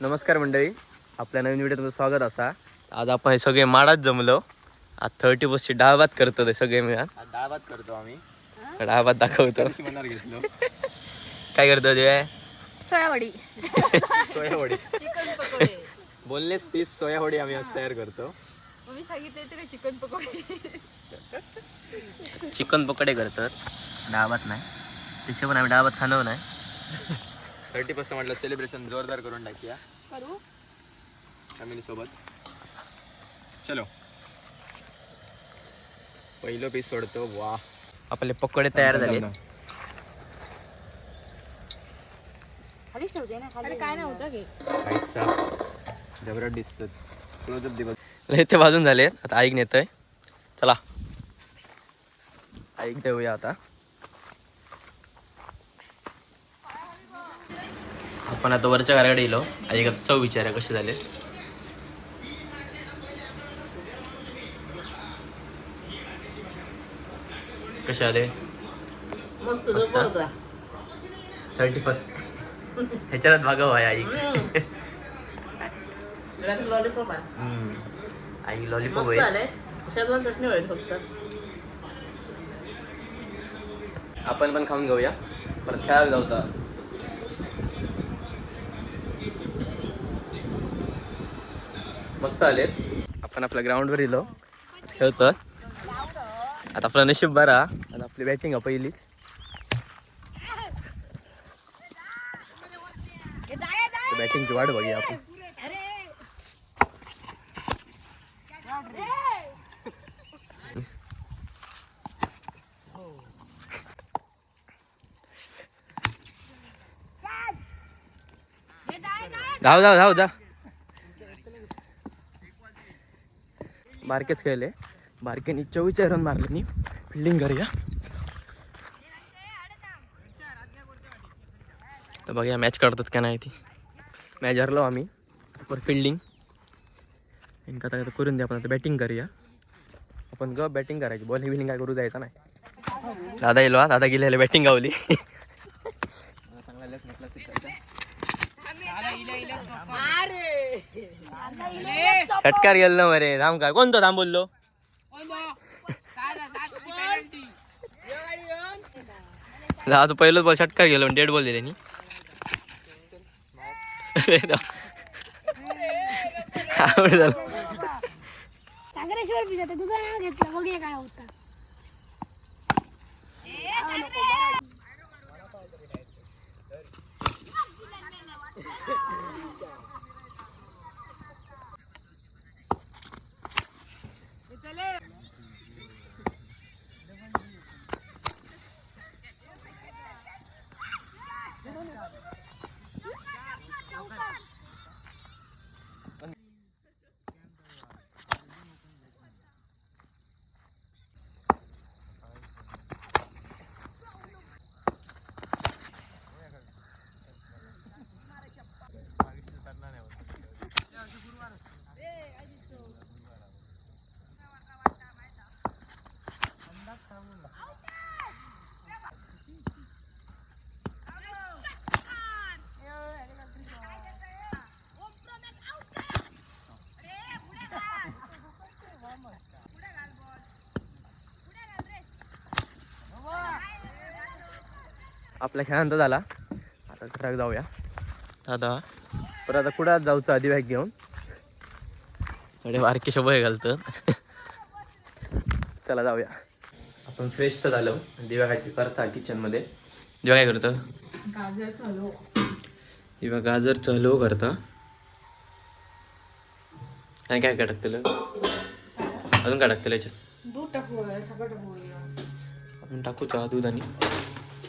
नमस्कार मंडळी. आपल्या नवीन व्हिडिओ तुमचं स्वागत असा. आज आपण हे सगळे माडात जमलो. आज थर्टी बसची डाळ भात करतो ते सगळे मिळून. डाळभात करतो आम्ही. डाळ भात दाखवतो काय करतो ते सोयावडी. सोयावडी. चिकन पकोडे. बोललेस पीस सोयावडी आम्ही आज तयार करतो. मी सांगितले तरी चिकन पकोडे. चिकन पकडे करतात. डाळ भात नाही. त्याच्या पण आम्ही डाळ भात खाणं नाही. थर्टी पर्सेंट म्हटलं सेलिब्रेशन जोरदार करून टाकूया. करू? फॅमिली सोबत. चलो. पहिलं पीस सोडतो. वा. आपले पकोडे तयार झाले. खालीच ठेवते ना खाली. काय नव्हतं घे. खायचा. जबराट दिसतात क्लोजअप दिवस लय ते वाजून झाले आता ऐक नेतोय. चला. ऐक देऊया आता. आपण आता वरच्या घराकडे गेलो. ऐक आता चव विचारा कसे झाले? कसे आले. थर्टी फर्स्ट ह्याच्यात भागाव आहे आई. लॉलीपॉप आई लॉलीपॉप आहे. शेजवान चटणी होईल फक्त. आपण पण खाऊन घेऊया. परत खेळायला जाऊचा. मस्त आले. आपण आपल्या ग्राउंडवर येलो. खेळतो आता आपलं नशीब बरा. आता आपली बॅटिंग आहे पहिलीच बॅटिंगची वाट बघूया आपण. धाव धाव धाव जा. बारकेच खेळले. बारकेनी चौच्या रन मारले. नी फिल्डिंग करूया. तर बघूया मॅच काढतात का नाही ती. मॅच हरलो आम्ही. पर फिल्डिंग आता आता करून द्या आपण? आता बॅटिंग करूया. आपण ग बॅटिंग करायची. बॉल बिलिंग काय करू जायचं नाही. दादा येलो दादा गेले बॅटिंग गावली. षटकार गेल ना मरे. थांब काय कोणतो थांब बोललो? हा तो पहिलोच बॉल षटकार गेलो डेड बॉल दिले. आवड झालं. सागरेश्वर पिझ्झा तुझं नाव घेतलं. बघूया काय होतं. आपला खेळांत झाला. आता ट्रॅक जाऊया. दादा. परत आता कुठं जाऊचं आधी बॅग घेऊन? अरे बारके शोभय घालतं चला जाऊया. आपण फ्रेश तर झालो. दिव्या काय करता किचनमध्ये दिव्या काय करतं? गाजर चालू. दिव्या गाजर चलो करता. आणि काय काय टाकतेलं? अजून काय टाकतेलं याच्यात? दूध टाकू सगळं टाकू. आपण टाकू चहा दूध आणि?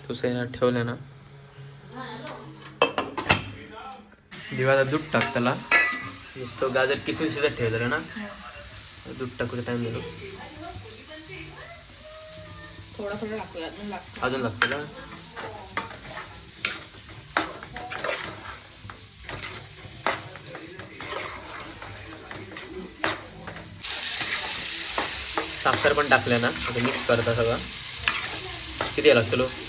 तो ठेवले ना. दिवाला दूध टाक त्याला. नुसतं गाजर किसून शिजत ठेवलेलं ना. दूध टाकूचा टाइम दिलो अजून लागतं ना साखर पण टाकल्या ना. मिक्स करता सगळं. किती लागतो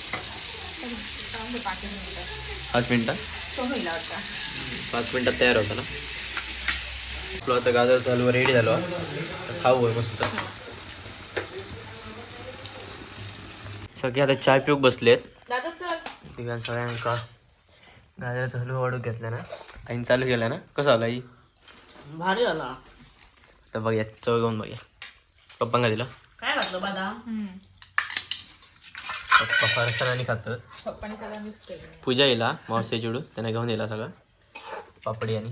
पाच मिनिटं पाच मिनटं? तो होईल आता. पाच मिनिटात तयार होतं ना? आपलं आता गाजर चालू रेडी झालो खाऊ होय मस्त. सगळे आता चाय पिऊक बसलेत. तिघां सगळ्यांका गाजराचा हलवा वाढून घेतला ना? आईन चालू केला ना? कसं आला आई? भारी झाला. आता बघूया चव घेऊन बघूया. पप्पांका दिला? काय घातलं बदाम? पप्पा फरसाण खातात पूजा येला मावसे चिडू त्याने घेऊन येला सगळं. पापडी आणि.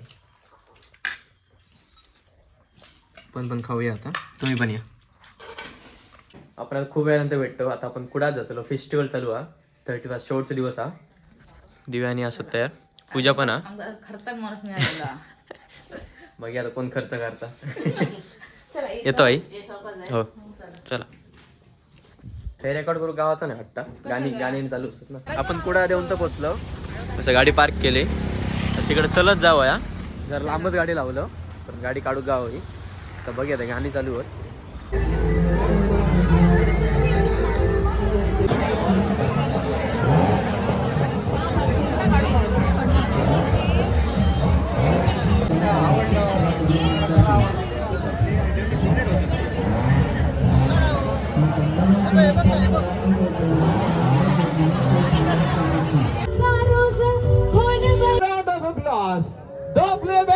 पण पण खाऊया आता. तुम्ही पण या. आपण आता खूप वेळानंतर भेटतो. आता आपण कुडात जातलो फेस्टिवल चालू हा. थर्टी फर्स्ट शेवटचा दिवस हा. दिव्यानी असत तयार. पूजा पण हा. खर्चाक माणूस बघूया आता कोण खर्च करता? येतो. आई. हो. चला. हे रेकॉर्ड करू गावाचा नाही वाटतं गाणी गाणी चालू असतात ना. आपण कुडा देऊन तर पोचलो. असं गाडी पार्क केली. तर तिकडे चलत जावं या जर लांबच गाडी लावलं. पण गाडी काढू गावी तर बघूया गाणी चालू होत.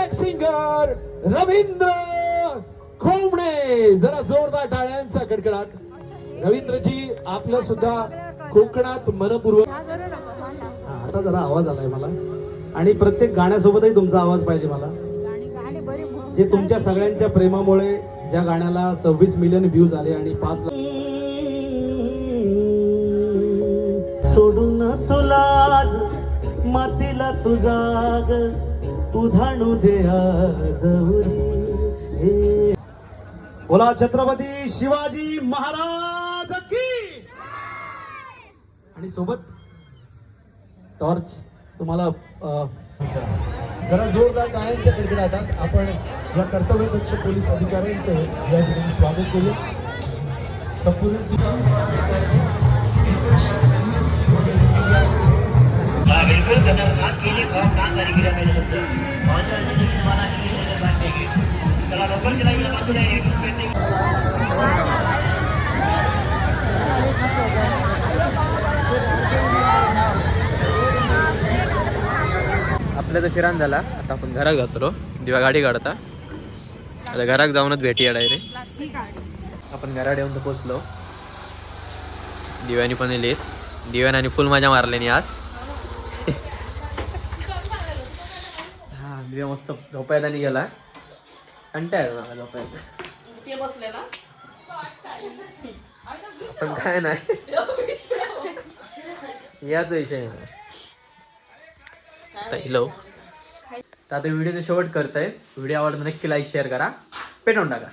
The singer Ravindra Khomane. जरा जोरदार टाळ्यांचा कडकडाट. रवींद्रजी आपलं सुद्धा कोकणात मनपूर्वक आता जरा आवाज आलाय मला. आणि प्रत्येक गाण्यासोबतही तुमचा आवाज पाहिजे मला. जे तुमच्या सगळ्यांच्या प्रेमामुळे ज्या गाण्याला सव्वीस मिलियन व्ह्यूज आले आणि पाच लाख सोडून तुला मातीला तुझा उधाणू दे बोला छत्रपती शिवाजी महाराज की. आणि सोबत टॉर्च तुम्हाला जरा जोरदार टाळ्यांच्या कडकडाटात आपण या कर्तव्यदक्ष पोलीस अधिकाऱ्यांचं या ठिकाणी स्वागत करू संपूर्ण आपल्या तर फिरान झाला. आता आपण घरात जातो. दिवा गाडी काढता. आता घरात जाऊनच भेटूया डायरेक्ट आपण घरात येऊन तर पोचलो. दिव्यानी पण येलेत दिव्याने आणि फुल मजा मारल्यानी आज हा दिव्या मस्त झोपायला आणि गेला. कंटाळ मला झोपायला. ते बसले ना. पण काय नाही. याच विषय नाही आता हॅलो तर आता व्हिडिओचा शेवट करतोय. व्हिडिओ आवडला नक्की लाईक शेअर करा. पेटवून टाका.